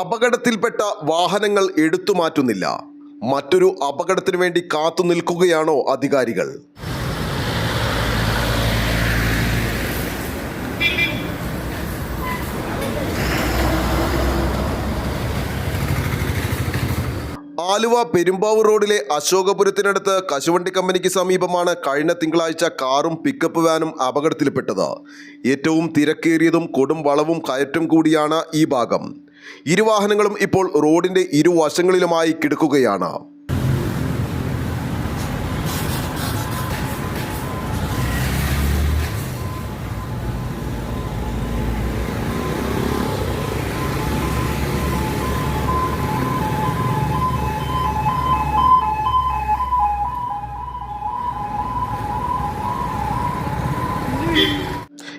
അപകടത്തിൽപ്പെട്ട വാഹനങ്ങൾ എടുത്തു മാറ്റുന്നില്ല. മറ്റൊരു അപകടത്തിനു വേണ്ടി കാത്തു നിൽക്കുകയാണോ അധികാരികൾ? ആലുവ പെരുമ്പാവൂർ റോഡിലെ അശോകപുരത്തിനടുത്ത് കശുവണ്ടി കമ്പനിക്ക് സമീപമാണ് കഴിഞ്ഞ തിങ്കളാഴ്ച കാറും പിക്കപ്പ് വാനും അപകടത്തിൽപ്പെട്ടത്. ഏറ്റവും തിരക്കേറിയതും കൊടും വളവും കയറ്റം കൂടിയാണ് ഈ ഭാഗം. ഇരുവാഹനങ്ങളും ഇപ്പോൾ റോഡിന്റെ ഇരുവശങ്ങളിലുമായി കിടക്കുകയാണ്.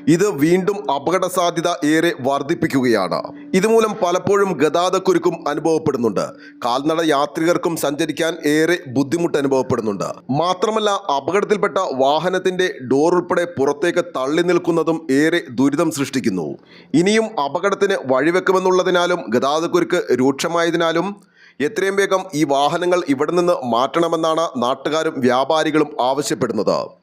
ഇത് വീണ്ടും അപകട സാധ്യത ഏറെ വർദ്ധിപ്പിക്കുകയാണ്. ഇതുമൂലം പലപ്പോഴും ഗതാഗതക്കുരുക്കും അനുഭവപ്പെടുന്നുണ്ട്. കാൽനട യാത്രികർക്കും സഞ്ചരിക്കാൻ ഏറെ ബുദ്ധിമുട്ട് അനുഭവപ്പെടുന്നുണ്ട്. മാത്രമല്ല അപകടത്തിൽപ്പെട്ട വാഹനത്തിന്റെ ഡോർ ഉൾപ്പെടെ പുറത്തേക്ക് തള്ളി നിൽക്കുന്നതും ഏറെ ദുരിതം സൃഷ്ടിക്കുന്നു. ഇനിയും അപകടത്തിന് വഴിവെക്കുമെന്നുള്ളതിനാലും ഗതാഗതക്കുരുക്ക് രൂക്ഷമായതിനാലും എത്രയും വേഗം ഈ വാഹനങ്ങൾ ഇവിടെ നിന്ന് മാറ്റണമെന്നാണ് നാട്ടുകാരും വ്യാപാരികളും ആവശ്യപ്പെടുന്നത്.